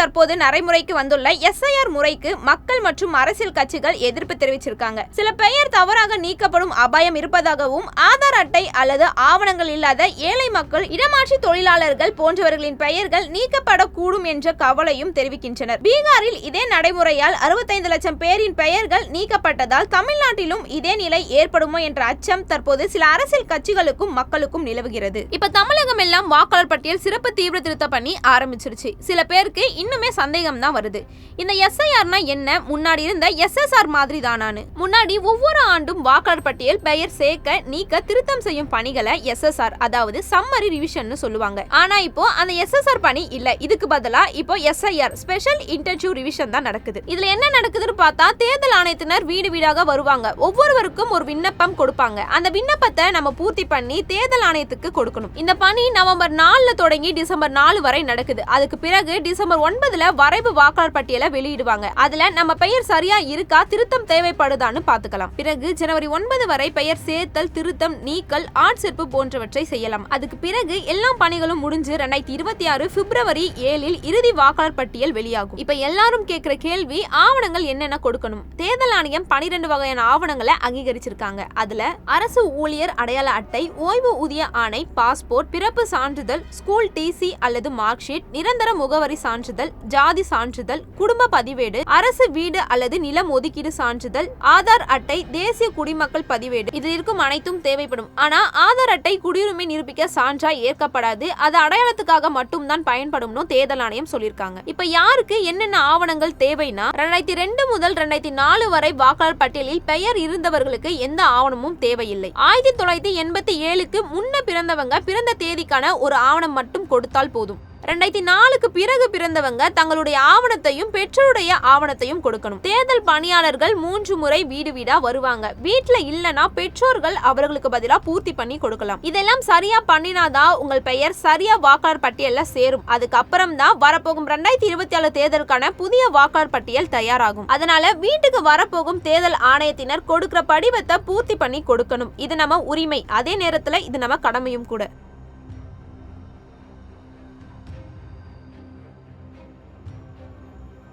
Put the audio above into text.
தற்போது நடைமுறைக்கு வந்துள்ள எஸ்ஐஆர் முறைக்கு மக்கள் மற்றும் அரசியல் கட்சிகள் எதிர்ப்பு தெரிவிச்சிருக்காங்க. சில பெயர் தவறாக நீக்கப்படும் அபாயம் இருப்பதாகவும் ஆதார் அட்டை அல்லது ஆவணங்கள் இல்லாத ஏழை மக்கள் இடமாற்றி தொழிலாளர்கள் போன்றவர்களின் பெயர்கள் நீக்கப்படக்கூடும் என்ற கவலையும் தெரிவிக்கின்றனர். பீகாரில் இதே நடைமுறையால் அறுபத்தைந்து லட்சம் பேரின் பெயர்கள் நீக்கப்பட்டதால் தமிழ்நாட்டிலும் இதே நிலை ஏற்படுமோ என்ற அச்சம் தற்போது சில அரசியல் கட்சிகளுக்கும் மக்களுக்கும் நிலவுகிறது. இப்ப தமிழகம் எல்லாம் வாக்காளர் பட்டியல் சிறப்பு தீவிர திருத்த பண்ணி ஆரம்பிச்சிருச்சு. சில பேருக்கு இன்னுமே சந்தேகம் தான் வருது. இந்த எஸ்ஐஆர்னா என்ன? முன்னாடி இருந்த எஸ்எஸ்ஆர் மாதிரி தானான்னு முன்னாடி ஒவ்வொரு ஆண்டும் வாக்காளர் பட்டியல் பெயர் சேர்க்க நீக்க திருத்தம் செய்யும் பணிகளை எஸ்எஸ்ஆர் அதாவது சம்மரி ரிவிஷன் சொல்லுவாங்க. ஆனா இப்போ அந்த எஸ்எஸ்ஆர் பணி இல்ல. இதுக்கு பதிலா இப்போ எஸ்ஐஆர் ஸ்பெஷல் இன்டர்வியூ ரிவிஷன் தான் நடக்குது. இதுல என்ன நடக்குதுன்னு பார்த்தா தேர்தல் ஆணையத்தினர் வீடு வீடாக வருவாங்க. ஒவ்வொருவருக்கும் ஒரு விண்ணப்பம் கொடுப்பாங்க. அந்த விண்ணப்பத்தை நம்ம பூர்த்தி பண்ணி தேர்தல் ஆணையத்துக்கு கொடுக்கணும். இந்த பணி நவம்பர் நாலுல தொடங்கி டிசம்பர் நாலு வரை நடக்குது. அதுக்கு பிறகு டிசம்பர் ஒன் ஒன்பதுல வரைவு வாக்காளர் பட்டியலை வெளியிடுவாங்க. அதுல நம்ம பெயர் சரியா இருக்கா திருத்தம் தேவைப்படுதான்னு பாத்துக்கலாம் பிறகு ஜனவரி ஒன்பது வரை பெயர் சேர்த்தல் திருத்தம் நீக்கல் ஆட்சேர்ப்பு போன்றவற்றை செய்யலாம். அதுக்கு பிறகு எல்லா பணிகளும் முடிஞ்சு ரெண்டாயிரத்தி இருபத்தி ஆறு பிப்ரவரி ஏழில் இறுதி வாக்காளர் பட்டியல் வெளியாகும். இப்ப எல்லாரும் கேட்கிற கேள்வி ஆவணங்கள் என்னென்ன கொடுக்கணும்? தேர்தல் ஆணையம் பனிரெண்டு வகையான ஆவணங்களை அங்கீகரிச்சிருக்காங்க. அதுல அரசு ஊழியர் அடையாள அட்டை ஓய்வு ஊதிய ஆணை பாஸ்போர்ட் பிறப்பு சான்றிதழ் ஸ்கூல் டிசி அல்லது மார்க் ஷீட் நிரந்தர முகவரி சான்றிதழ் ஜாதி சான்றிதழ் குடும்ப பதிவேடு அரசு வீடு அல்லது நிலம் ஒதுக்கீடு சான்றிதழ் ஆதார் அட்டை தேசிய குடிமக்கள் பதிவேடு இதில் இருக்கும் அனைத்தும் தேவைப்படும். ஆனா ஆதார் அட்டை குடியுரிமை நிரூபிக்க சான்றா ஏற்கப்படாது. அது அடையாளத்துக்காக மட்டும்தான் பயன்படும்னு தேர்தல் ஆணையம் சொல்லியிருக்காங்க. இப்ப யாருக்கு என்னென்ன ஆவணங்கள் தேவைன்னா ரெண்டாயிரத்தி ரெண்டு முதல் ரெண்டாயிரத்தி நாலு வரை வாக்காளர் பட்டியலில் பெயர் இருந்தவர்களுக்கு எந்த ஆவணமும் தேவையில்லை. ஆயிரத்தி தொள்ளாயிரத்தி எண்பத்தி ஏழுக்கு முன்ன பிறந்தவங்க பிறந்த தேதிக்கான ஒரு ஆவணம் மட்டும் கொடுத்தால் போதும். ரெண்டாயிரத்தி நாலுக்கு பிறகு பிறந்தவங்க தங்களுடைய ஆவணத்தையும் பெற்றோருடைய ஆவணத்தையும் கொடுக்கணும். தேர்தல் பணியாளர்கள் மூன்று முறை வீடு வீடா வருவாங்க. வீட்டுல இல்லனா பெற்றோர்கள் அவர்களுக்கு பதிலா பூர்த்தி பண்ணி கொடுக்கலாம். இதெல்லாம் சரியா பண்ணினாதான் உங்கள் பெயர் சரியா வாக்காளர் பட்டியல்ல சேரும். அதுக்கப்புறம் தான் வரப்போகும் ரெண்டாயிரத்தி இருபத்தி ஆறு தேர்தலுக்கான புதிய வாக்காளர் பட்டியல் தயாராகும். அதனால வீட்டுக்கு வரப்போகும் தேர்தல் ஆணையத்தினர் கொடுக்கிற படிவத்தை பூர்த்தி பண்ணி கொடுக்கணும். இது நம்ம உரிமை. அதே நேரத்துல இது நம்ம கடமையும் கூட.